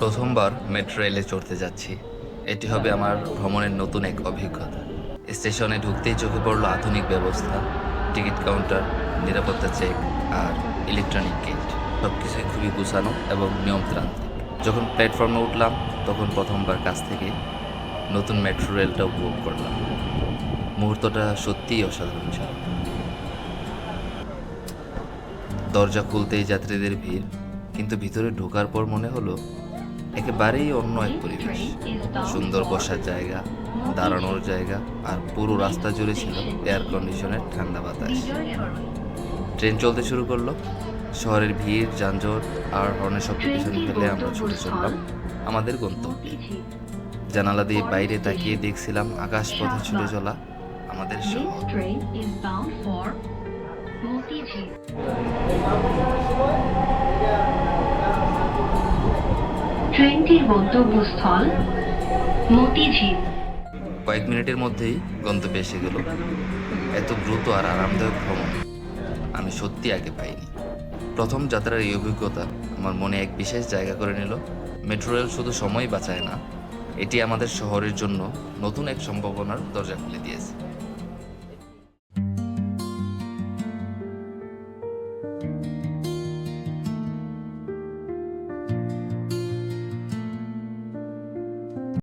প্রথমবার মেট্রো রেলে চড়তে যাচ্ছি। এটি হবে আমার ভ্রমণের নতুন এক অভিজ্ঞতা। স্টেশনে ঢুকতেই চোখে পড়ল আধুনিক ব্যবস্থা, টিকিট কাউন্টার, নিরাপত্তা চেক আর ইলেকট্রনিক গেট। সব কিছুই খুবই গুছানো এবং নিয়মতান্ত্রিক। যখন প্ল্যাটফর্মে উঠলাম, তখন প্রথমবার কাছ থেকে নতুন মেট্রো রেলটা উপভোগ করলাম। মুহূর্তটা সত্যিই অসাধারণ ছিল। দরজা খুলতেই যাত্রীদের ভিড়, কিন্তু ভিতরে ঢোকার পর মনে হলো একেবারেই অন্য এক পরিবেশ। সুন্দর বসার জায়গা, দাঁড়ানোর জায়গা আর পুরো রাস্তা জুড়ে ছিল এয়ার কন্ডিশনের ঠান্ডা বাতাস। ট্রেন চলতে শুরু করল। শহরের ভিড়, যানজট আর হর্নের শব্দ পিছনে ফেলে আমরা ছুটে চললাম আমাদের গন্তব্যে। জানালা দিয়ে বাইরে তাকিয়ে দেখছিলাম আকাশ পথে ছুটে চলা আমাদের শহর। ট্রেনটির গন্তব্যস্থল মতিঝিল। কয়েক মিনিটের মধ্যেই গন্তব্যে এসে গেল। এত দ্রুত আর আরামদায়ক ভ্রমণ আমি সত্যি আগে পাইনি। প্রথম যাত্রার এই অভিজ্ঞতা আমার মনে এক বিশেষ জায়গা করে নিল। মেট্রো রেল শুধু সময় বাঁচায় না, এটি আমাদের শহরের জন্য নতুন এক সম্ভাবনার দরজা খুলে দিয়েছে।